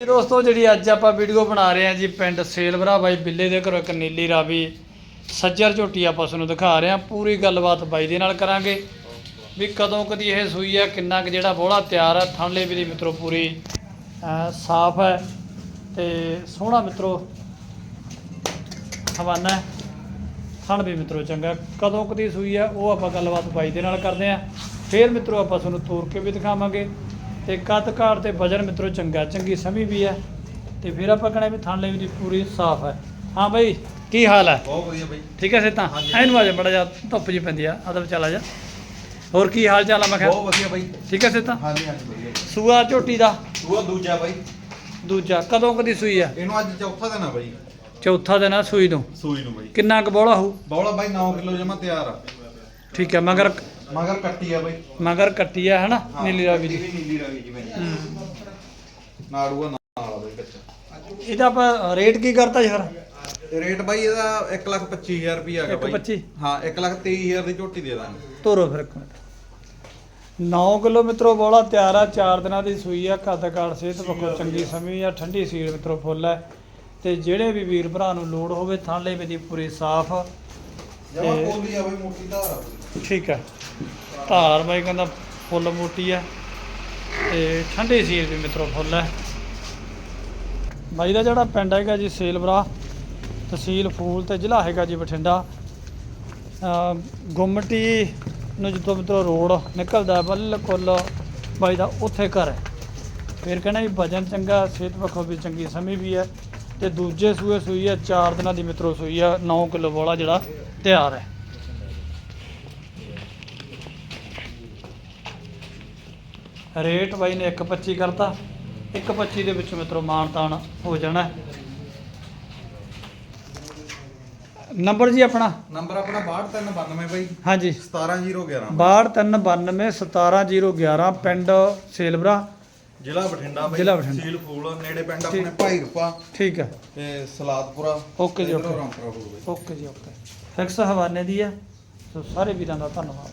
ਜੀ ਦੋਸਤੋ, ਜਿਹੜੀ ਅੱਜ ਆਪਾਂ ਵੀਡੀਓ ਬਣਾ ਰਹੇ ਹਾਂ ਜੀ, ਪਿੰਡ ਸੇਲਵਰਾ ਬਾਈ ਬਿੱਲੇ ਦੇ ਘਰੋਂ ਇੱਕ ਨੀਲੀ ਰਾਵੀ। ਸੱਜਰ ਝੋਟੀ ਆਪਾਂ ਤੁਹਾਨੂੰ ਦਿਖਾ ਰਹੇ ਹਾਂ, ਪੂਰੀ ਗੱਲਬਾਤ ਬਾਈ ਦੇ ਨਾਲ ਕਰਾਂਗੇ। ਵੀ ਕਦੋਂ ਕਦੀ ਇਹ ਸੂਈ ਹੈ ਕਿੰਨਾ ਕੁ ਜਿਹੜਾ ਬੋਲਾ ਤਿਆਰ ਹੈ ਥਣਲੇ ਵੀ ਦੀ ਮਿੱਤਰੋ ਪੂਰੀ ਸਾਫ਼ ਹੈ। ਤੇ ਸੋਹਣਾ ਮਿੱਤਰੋ, ਹਵਾਨਾ ਹੈ। ਥਣ ਵੀ ਮਿੱਤਰੋ ਚੰਗਾ। ਕਦੋਂ ਕਦੀ ਸੂਈ ਹੈ ਉਹ ਆਪਾਂ ਗੱਲਬਾਤ ਬਾਈ ਦੇ ਨਾਲ ਕਰਦੇ ਹਾਂ। ਫੇਰ ਮਿੱਤਰੋ ਆਪਾਂ ਤੁਹਾਨੂੰ ਤੋਰ ਕੇ ਵੀ ਦਿਖਾਵਾਂਗੇ। ਤੇ ਕੱਦ ਕਾਠ ਤੇ ਵਜਨ ਮਿੱਤਰੋ ਚੰਗਾ ਚੰਗੀ ਸਮੀ ਵੀ ਹੈ ਤੇ ਫਿਰ ਆਪਾਂ ਕਹਣਾ ਵੀ ਥਣ ਲਈ ਦੀ ਪੂਰੀ ਸਾਫ਼ ਹੈ। ਹਾਂ ਬਾਈ ਕੀ ਹਾਲ ਹੈ? ਬਹੁਤ ਵਧੀਆ ਬਾਈ। ਠੀਕ ਹੈ ਸੇਤਾ। ਐਨੂੰ ਆ ਜਾ ਬੜਾ ਜਾ ਧੁੱਪ ਜੀ ਪੈਂਦੀ ਆ ਅਦਬ ਚੱਲ ਜਾ। ਹੋਰ ਕੀ ਹਾਲ ਚਾਲ ਆ ਮੈਂ ਕਿਹਾ? ਬਹੁਤ ਵਧੀਆ ਬਾਈ। ਠੀਕ ਹੈ ਸੇਤਾ ਹਾਂਜੀ ਹਾਂਜੀ ਵਧੀਆ ਸੂਆ ਝੋਟੀ ਦਾ? ਸੂਆ ਦੂਜਾ ਬਾਈ। ਦੂਜਾ ਕਦੋਂ ਕਦੀ ਸੂਈ ਆ? ਇਹਨੂੰ ਅੱਜ ਚੌਥਾ ਦਿਨ ਆ ਬਾਈ। ਚੌਥਾ ਦਿਨ ਆ ਸੂਈ ਨੂੰ। ਸੂਈ ਨੂੰ ਬਾਈ। ਕਿੰਨਾ ਕੁ ਬੋਲਾ ਹੋਊ ਬੌਲਾ ਬਾਈ 9 ਕਿਲੋ ਜਮਾ ਤਿਆਰ ਆ। ਠੀਕ ਹੈ ਮਗਰ ਮਗਰ ਕੱਟੀ ਆ ਬਾਈ। ਮਗਰ ਕੱਟੀ ਆ ਹਨਾ? ਹਾਂ, ਨੀਲੀ ਰਾਵੀ ਕੱਟੀ ਦੀ ਵੀ ਨੀਲੀ ਰਾਵੀ ਜੀ ਬਾਈ ਹੂੰ। ਨਾੜੂਆ ਨਾਲ ਆ ਬਾਈ ਕੱਚਾ। ਇਹਦਾ ਆਪਾਂ ਰੇਟ ਕੀ ਕਰਤਾ ਯਾਰ? ਰੇਟ ਬਾਈ ਇਹਦਾ 1 ਲੱਖ 25000 ਰੁਪਿਆ ਹੈਗਾ ਬਾਈ। ਪੱਚੀ? ਹਾਂ 1 ਲੱਖ 23000 ਦੀ ਝੋਟੀ ਦੇ ਦਾਂਗੇ। ਤੋਰੋ ਫਿਰ ਇੱਕ ਮਿੰਟ। 9 ਕਿਲੋ ਮਿੱਤਰੋ ਬੋਲਾ ਤਿਆਰ ਆ 4 ਦਿਨਾਂ ਦੀ ਸੂਈ ਆ ਕੱਦ ਕਾਠ ਸਿਹਤ ਪੱਖੋਂ ਚੰਗੀ ਸਮੀ ਆ ਠੰਡੀ ਸੀਲ ਮਿੱਤਰੋ ਫੁੱਲ ਹੈ ਤੇ ਜਿਹੜੇ ਵੀ ਵੀਰ ਭਰਾ ਨੂੰ ਲੋੜ ਹੋਵੇ ਥਾਲੇ ਵੀ ਦੀ ਪੂਰੀ ਸਾਫ਼ ਜਮਾ ਤੇ- ਕੋਲੀ ਆ ਬਾਈ ਮੋਟੀ ਧਾਰ ਆ ਬਾਈ। ਠੀਕ ਹੈ ਧਾਰ ਬਾਈ ਕਹਿੰਦਾ ਫੁੱਲ ਮੋਟੀ ਆ। ਤੇ ਠੰਡੀ ਸੀਲ ਵੀ ਮਿੱਤਰੋ ਫੁੱਲ ਹੈ ਬਾਈ ਦਾ ਜਿਹੜਾ ਪਿੰਡ ਹੈਗਾ ਜੀ ਸੇਲਵਰਾ ਤਹਿਸੀਲ ਫੂਲ ਤੇ ਜ਼ਿਲ੍ਹਾ ਹੈਗਾ ਜੀ ਬਠਿੰਡਾ। ਅਮ ਗੁੰਮਟੀ ਨੂੰ ਜਦੋਂ ਮਿੱਤਰੋ ਰੋਡ ਨਿਕਲਦਾ ਬਿਲਕੁਲ ਬਾਈ ਦਾ ਉੱਥੇ ਘਰ ਹੈ। ਫਿਰ ਕਹਿੰਦਾ ਵੀ ਵਜਨ ਚੰਗਾ ਸਿਹਤ ਪੱਖੋਂ ਵੀ ਚੰਗੀ ਸਮੀ ਵੀ ਹੈ। ਤੇ ਦੂਜੇ ਸੂਏ ਸੂਈ ਹੈ 4 ਦਿਨਾਂ ਦੀ ਮਿੱਤਰੋ ਸੂਈ ਆ 9 ਕਿਲੋ ਵਾਲਾ ਜਿਹੜਾ ਤਿਆਰ ਹੈ। ਰੇਟ ਬਾਈ ਨੇ 1.25 ਕਰਤਾ। 1.25 ਦੇ ਵਿੱਚ ਮਿੱਤਰੋ ਮਾਨਤਾਨ ਹੋ ਜਾਣਾ। ਹੈ। ਨੰਬਰ ਜੀ ਆਪਣਾ? ਨੰਬਰ ਆਪਣਾ 62392 ਬਾਈ। ਹਾਂਜੀ। 17011 6292 17011 ਪਿੰਡ ਸੇਲਵਰਾ ਜ਼ਿਲ੍ਹਾ ਬਠਿੰਡਾ ਬਾਈ ਜ਼ਿਲ੍ਹਾ ਬਠਿੰਡਾ। ਸੀਲ ਫੂਲ ਨੇੜੇ ਪਿੰਡ। ਆਪਣੇ ਭਾਈ ਰੂਪਾ ਠੀਕ ਹੈ ਤੇ Saladpura okay ji, okay. Rampura okay ji okay fix ਹਵਾਨੇ ਦੀ ਸੋ ਸਾਰੇ ਵੀਰਾਂ ਦਾ ਧੰਨਵਾਦ